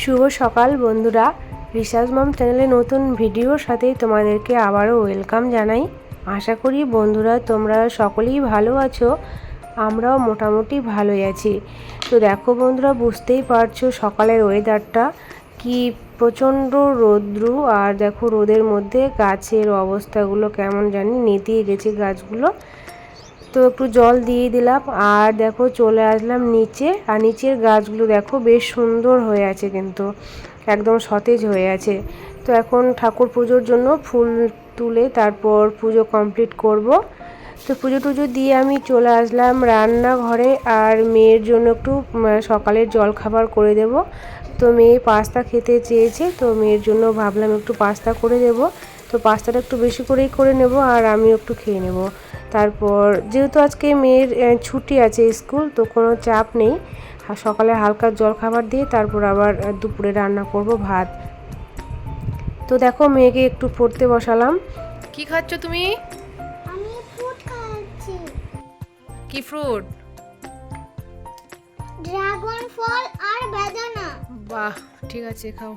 শুভ সকাল বন্ধুরা। রিসার্চ মম চ্যানেলে নতুন ভিডিওর সাথে তোমাদেরকে আবারও ওয়েলকাম জানাই। আশা করি বন্ধুরা তোমরা সকলেই ভালো আছো, আমরাও মোটামুটি ভালোই আছি। তো দেখো বন্ধুরা, বুঝতেই পারছ সকালের ওয়েদারটা কি প্রচণ্ড রৌদ্রু, আর দেখো রোদের মধ্যে গাছের অবস্থাগুলো কেমন জানি নেতিয়ে গেছে গাছগুলো। তো একটু জল দিয়ে দিলাম আর দেখো চলে আসলাম নিচে। আর নিচের গাছগুলো দেখো বেশ সুন্দর হয়ে আছে কিন্তু, একদম সতেজ হয়ে আছে। তো এখন ঠাকুর পুজোর জন্য ফুল তুলে তারপর পুজো কমপ্লিট করব। তো পুজো টুজো দিয়ে আমি চলে আসলাম রান্নাঘরে আর মেয়ের জন্য একটু সকালের জল খাবার করে দেব। তো মেয়ে পাস্তা খেতে চেয়েছে, তো মেয়ের জন্য ভাবলাম একটু পাস্তা করে দেব। তো পাস্তাটা একটু বেশি করেই করে নেব আর আমি একটু খেয়ে নেব। তারপর যেহেতু আজকে মেয়ের ছুটি আছে স্কুল তো কোনো চাপ নেই। সকালে হালকা জল খাবার দিয়ে তারপর আবার দুপুরে রান্না করব ভাত। তো দেখো মেয়েকে একটু পড়তে বসালাম। কি খাচ্ছ তুমি? আমি ফ্রুট খাচ্ছি। কি ফ্রুট? ড্রাগন ফল আর বেদানা। বাহ ঠিক আছে খাও।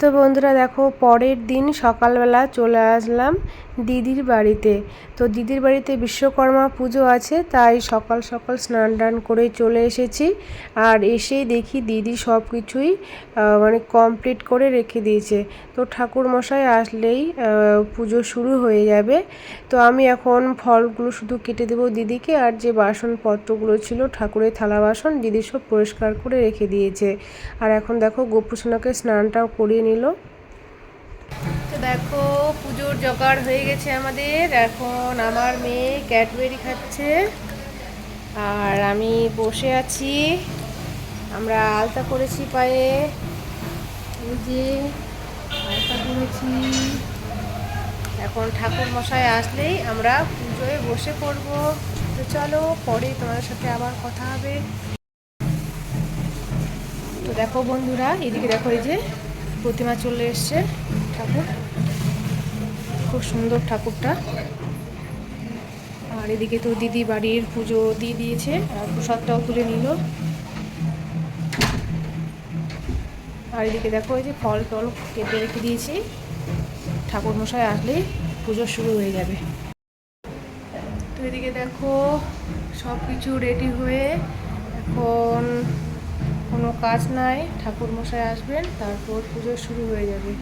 তো বন্ধুরা দেখো পরের দিন সকালবেলা চলে আসলাম দিদির বাড়িতে। তো দিদির বাড়িতে বিশ্বকর্মা পুজো আছে, তাই সকাল সকাল স্নান টান করে চলে এসেছি। আর এসেই দেখি দিদি সব কিছুই মানে কমপ্লিট করে রেখে দিয়েছে। তো ঠাকুর মশাই আসলেই পুজো শুরু হয়ে যাবে। তো আমি এখন ফলগুলো শুধু কেটে দেবো দিদিকে, আর যে বাসনপত্রগুলো ছিল, ঠাকুরের থালা বাসন, দিদি সব পরিষ্কার করে রেখে দিয়েছে। আর এখন দেখো গোপুসোনাকে স্নানটাও করিয়ে নিল। তো দেখো, পুজোর জোগাড় হয়ে গেছে আমাদের। এখন আমার মেয়ে ক্যাডবেরি খাচ্ছে। আর আমি বসে আছি। আমরা আলতা করেছি পায়ে। যে আলতা করেছি। এখন ঠাকুর মশাই আসলেই আমরা পুজোয় বসে পড়ব। তো চলো, পরে তোমাদের সাথে আবার কথা হবে। তো দেখো বন্ধুরা, এদিকে দেখো এই যে প্রতিমা চলে এসছে ঠাকুর। খুব সুন্দর ঠাকুরটা। আর এদিকে তো দিদি বাড়ির পুজো দিয়ে দিয়েছে, আর প্রসাদটাও তুলে নিল। আর এদিকে দেখো, এই যে ফল টল কেটে রেখে দিয়েছি। ঠাকুর মশাই আসলেই পুজো শুরু হয়ে যাবে। তো এদিকে দেখো সব কিছু রেডি হয়ে এখন কোনো কাজ নাই। ঠাকুর মশাই আসবেন, তারপর পুজো শুরু হয়ে যাবে।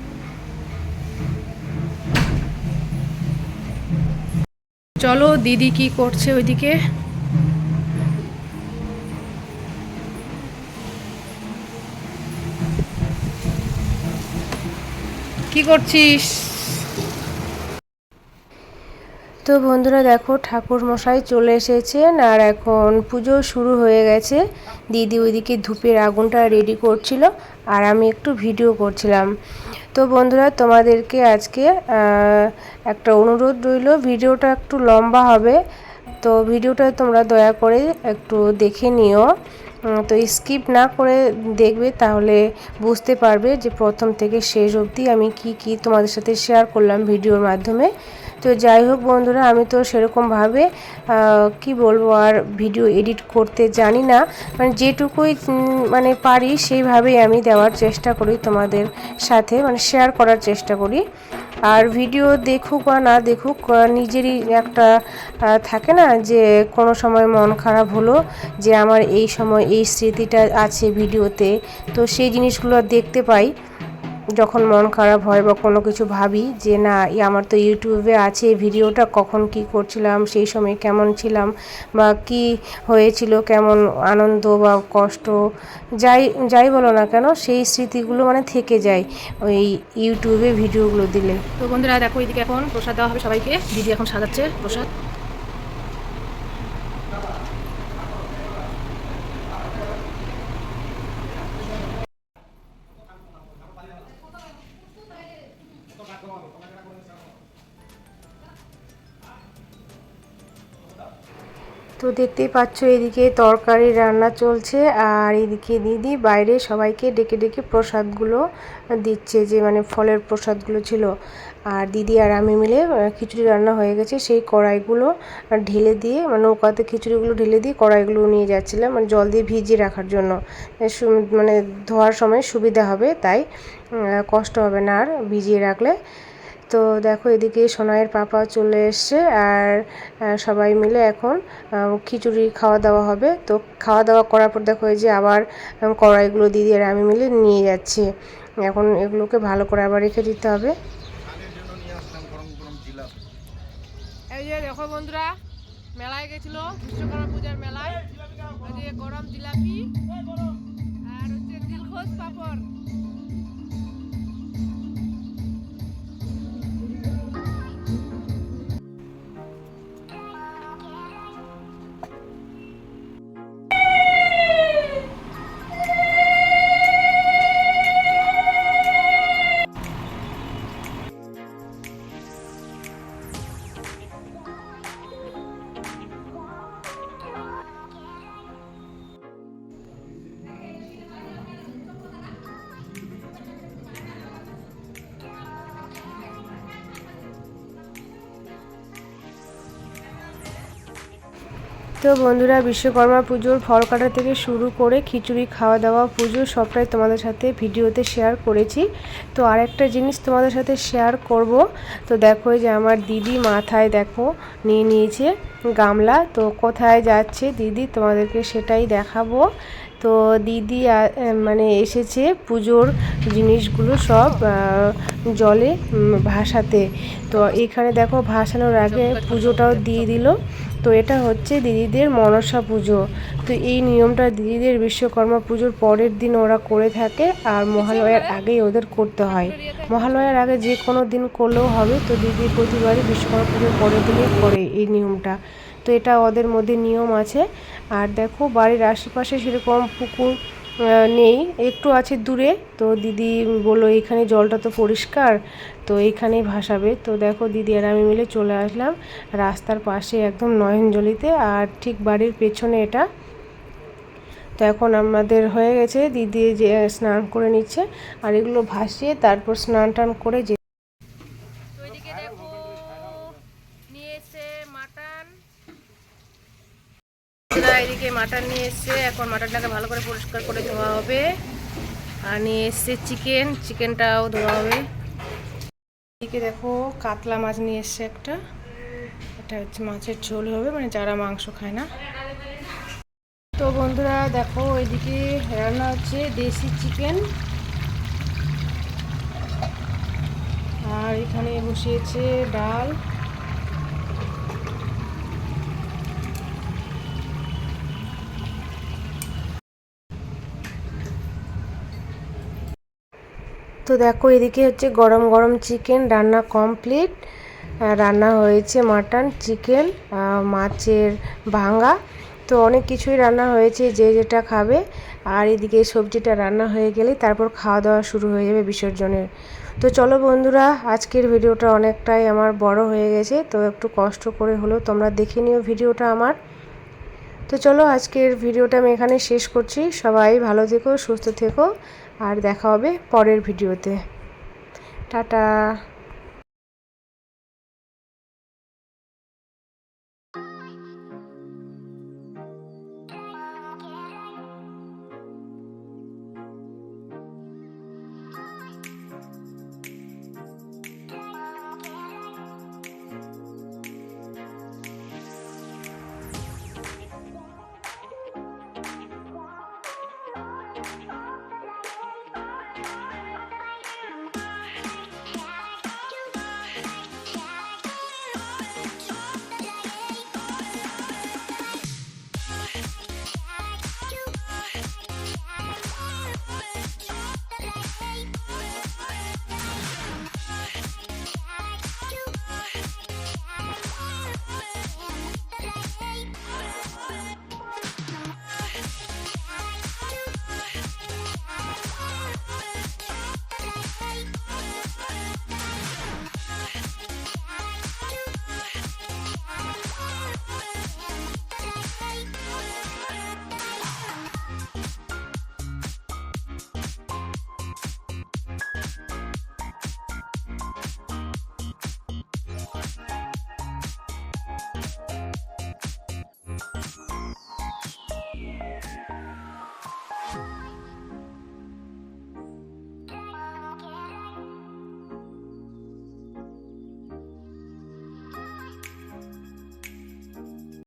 চলো, দিদি কি করছে ওইদিকে? কি করছিস? তো বন্ধুরা দেখো ঠাকুর মশাই চলে এসেছেন আর এখন পুজো শুরু হয়ে গেছে। দিদি ওইদিকে ধূপের আগুনটা রেডি করছিল আর আমি একটু ভিডিও করছিলাম। তো বন্ধুরা, তোমাদেরকে আজকে একটা অনুরোধ রইল, ভিডিওটা একটু লম্বা হবে। তো ভিডিওটা তোমরা দয়া করে একটু দেখে নিও। তো স্কিপ না করে দেখবে, তাহলে বুঝতে পারবে যে প্রথম থেকে শেষ অবধি আমি কি কি তোমাদের সাথে শেয়ার করলাম ভিডিওর মাধ্যমে। তো যাই হোক বন্ধুরা, আমি তো সেরকমভাবে কি বলব আর ভিডিও এডিট করতে জানি না। মানে যেটুকুই মানে পারি সেইভাবেই আমি দেওয়ার চেষ্টা করি তোমাদের সাথে মানে শেয়ার করার চেষ্টা করি। আর ভিডিও দেখুক বা না দেখুক নিজেরই একটা থাকে না যে কোনো সময় মন খারাপ হলো যে আমার এই সময় এই স্মৃতিটা আছে ভিডিওতে তো সেই জিনিসগুলো দেখতে পাই। যখন মন খারাপ হয় বা কোনো কিছু ভাবি যে, না আমার তো ইউটিউবে আছে ভিডিওটা কখন কি করছিলাম, সেই সময় কেমন ছিলাম বা কি হয়েছিল, কেমন আনন্দ বা কষ্ট? যাই যাই বলো না কেন, সেই স্মৃতিগুলো মানে থেকে যায় ওই ইউটিউবে ভিডিওগুলো দিলে। তো বন্ধুরা, দেখো এদিকে এখন প্রসাদ দেওয়া হবে সবাইকে। দিদি এখন সাজাচ্ছে প্রসাদ। তো দেখতেই পাচ্ছ, এদিকে তরকারি রান্না চলছে আর এদিকে দিদি বাইরে সবাইকে ডেকে ডেকে প্রসাদগুলো দিচ্ছে, যে মানে ফলের প্রসাদগুলো ছিল। আর দিদি আর আমি মিলে খিচুড়ি রান্না হয়ে গেছে, সেই কড়াইগুলো ঢেলে দিয়ে মানে নৌকাতে খিচুড়িগুলো ঢেলে দিয়ে কড়াইগুলো নিয়ে যাচ্ছিলাম মানে জল দিয়ে ভিজিয়ে রাখার জন্য। মানে ধোয়ার সময় সুবিধা হবে, তাই কষ্ট হবে না আর ভিজিয়ে রাখলে। তো দেখো এদিকে সোনাইয়ের পাপা চলে এসছে আর সবাই মিলে এখন খিচুড়ি খাওয়া দাওয়া হবে। তো খাওয়া দাওয়া করার পর দেখো এই যে আবার কড়াইগুলো দিদি আর আমি মিলে নিয়ে যাচ্ছি। এখন এগুলোকে ভালো করে আবার রেখে দিতে হবে। দেখো বন্ধুরা, মেলায় গেছিল বিশ্বকর্মা পূজার মেলায়। গরম জিলাপি আর হচ্ছে পাপড়। তো বন্ধুরা, বিশ্বকর্মা পুজোর ফল কাটা থেকে শুরু করে খিচুড়ি খাওয়া দাওয়া পুজো সবটাই তোমাদের সাথে ভিডিওতে শেয়ার করেছি। তো আরেকটা জিনিস তোমাদের সাথে শেয়ার করব। তো দেখো যে আমার দিদি মাথায় দেখো নিয়ে নিয়েছে গামলা। তো কোথায় যাচ্ছে দিদি তোমাদেরকে সেটাই দেখাবো। তো দিদি মানে এসেছে পুজোর জিনিসগুলো সব জলে ভাসাতে। তো এখানে দেখো ভাসানোর আগে পুজোটাও দিয়ে দিল। তো এটা হচ্ছে দিদিদের মনসা পুজো। তো এই নিয়মটা দিদিদের বিশ্বকর্মা পুজোর পরের দিন ওরা করে থাকে আর মহালয়ার আগেই ওদের করতে হয়। মহালয়ার আগে যে কোনো দিন করলেও হবে, তো দিদি প্রতিবারই বিশ্বকর্মা পুজোর পরের দিনই করে এই নিয়মটা। তো এটা ওদের মধ্যে নিয়ম আছে। আর দেখো বাড়ির আশেপাশে সেরকম পুকুর নেই, একটু আছে দূরে। তো দিদি বলল, এখানে জলটা তো পরিষ্কার, তো এইখানেই ভাসাবে। তো দেখো দিদি আর আমি মিলে চলে আসলাম রাস্তার পাশে একদম নয়নজলিতে আর ঠিক বাড়ির পেছনে এটা। তো এখন আমাদের হয়ে গেছে, দিদি যে স্নান করে নিচ্ছে আর এগুলো ভাসিয়ে তারপর স্নান টান করে যে তো এদিকে দেখো নিয়ে এসছে মাটন বন্ধুরা, এদিকে মাটন নিয়ে এসছে এখন মাটনটাকে ভালো করে পরিষ্কার করে ধোয়া হবে। আর নিয়ে এসছে চিকেন, চিকেনটাও ধোয়া হবে। এদিকে দেখো কাতলা মাছ নিয়ে এসছে একটা। এটা হচ্ছে মাছের ঝোল হবে মানে যারা মাংস খায় না। তো বন্ধুরা দেখো এদিকে রান্না হচ্ছে দেশি চিকেন। আর এখানে বসিয়েছে ডাল। তো দেখো, এদিকে হচ্ছে গরম গরম চিকেন, রান্না কমপ্লিট রান্না হয়েছে মাটন, চিকেন মাছের ভাঙা তো অনেক কিছুই রান্না হয়েছে, যে যেটা খাবে। আর এদিকে সবজিটা রান্না হয়ে গেলে তারপর খাওয়া দাওয়া শুরু হয়ে যাবে বিসর্জনের। তো চলো বন্ধুরা, আজকের ভিডিওটা অনেকটাই আমার বড় হয়ে গেছে, তো একটু কষ্ট করে হলেও তোমরা দেখে নিও ভিডিওটা আমার। তো চলো, আজকের ভিডিওটা আমি এখানে শেষ করছি। সবাই ভালো থেকো, সুস্থ থেকো। আর দেখা হবে পরের ভিডিওতে। টাটা।